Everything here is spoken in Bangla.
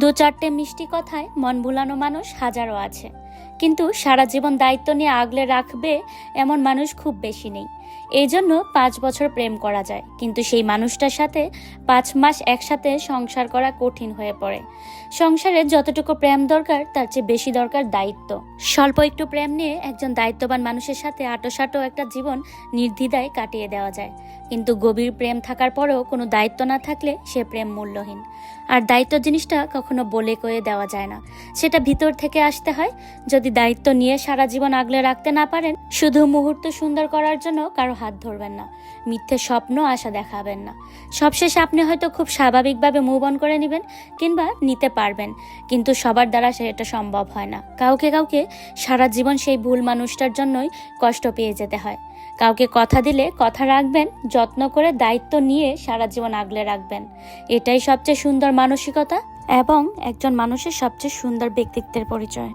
দু চারটে মিষ্টি কথায় মন ভুলানো মানুষ হাজারও আছে। কিন্তু সারা জীবন দায়িত্ব নিয়ে আগলে রাখবে এমন মানুষ খুব বেশি নেই। এই জন্য পাঁচ বছর প্রেম করা যায়। কিন্তু সেই মানুষটার সাথে পাঁচ মাস একসাথে সংসার করা কঠিন হয়ে পড়ে। সংসারে যতটুকু প্রেম দরকার, তার চেয়ে বেশি দরকার দায়িত্ব। স্বল্প একটু প্রেম নিয়ে একজন দায়িত্ববান মানুষের সাথে আটোসাটো একটা জীবন নির্দ্বিধায় কাটিয়ে দেওয়া যায়। কিন্তু গভীর প্রেম থাকার পরেও কোনো দায়িত্ব না থাকলে সে প্রেম মূল্যহীন। আর দায়িত্ব জিনিসটা কখনো বলে কয়ে দেওয়া যায় না। সেটা ভিতর থেকে আসতে হয় যদি দায়িত্ব নিয়ে সারা জীবন আগলে রাখতে না পারেন, শুধু মুহূর্ত সুন্দর করার জন্য কারও হাত ধরবেন না। মিথ্যে স্বপ্ন আশা দেখাবেন না। সবশেষে আপনি হয়তো খুব স্বাভাবিকভাবে মুভ অন করে নেবেন কিংবা নিতে পারবেন, কিন্তু সবার দ্বারা সেটা সম্ভব হয় না। কাউকে কাউকে সারা জীবন সেই ভুল মানুষটার জন্যই কষ্ট পেয়ে যেতে হয়। কাউকে কথা দিলে কথা রাখবেন, যত্ন করে দায়িত্ব নিয়ে সারা জীবন আগলে রাখবেন। এটাই সবচেয়ে সুন্দর মানসিকতা এবং একজন মানুষের সবচেয়ে সুন্দর ব্যক্তিত্বের পরিচয়।